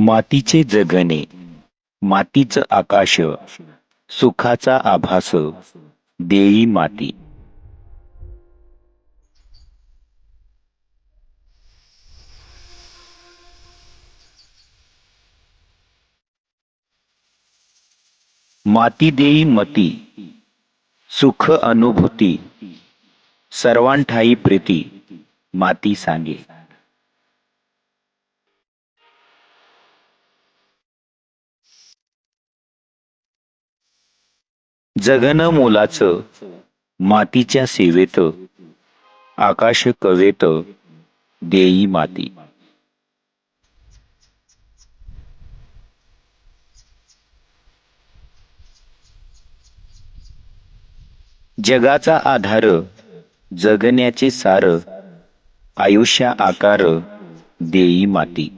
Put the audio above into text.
मातीचे जगणे मातीचं आकाश सुखाचा आभास देई माती. माती देई मती सुख अनुभूती सर्वांठाई प्रीती माती सांगे. जगन मोलाचं मातीच्या सेवेत आकाश कवेत देई माती. जगाचा आधार जगण्याचे सार आयुष्या आकार देई माती.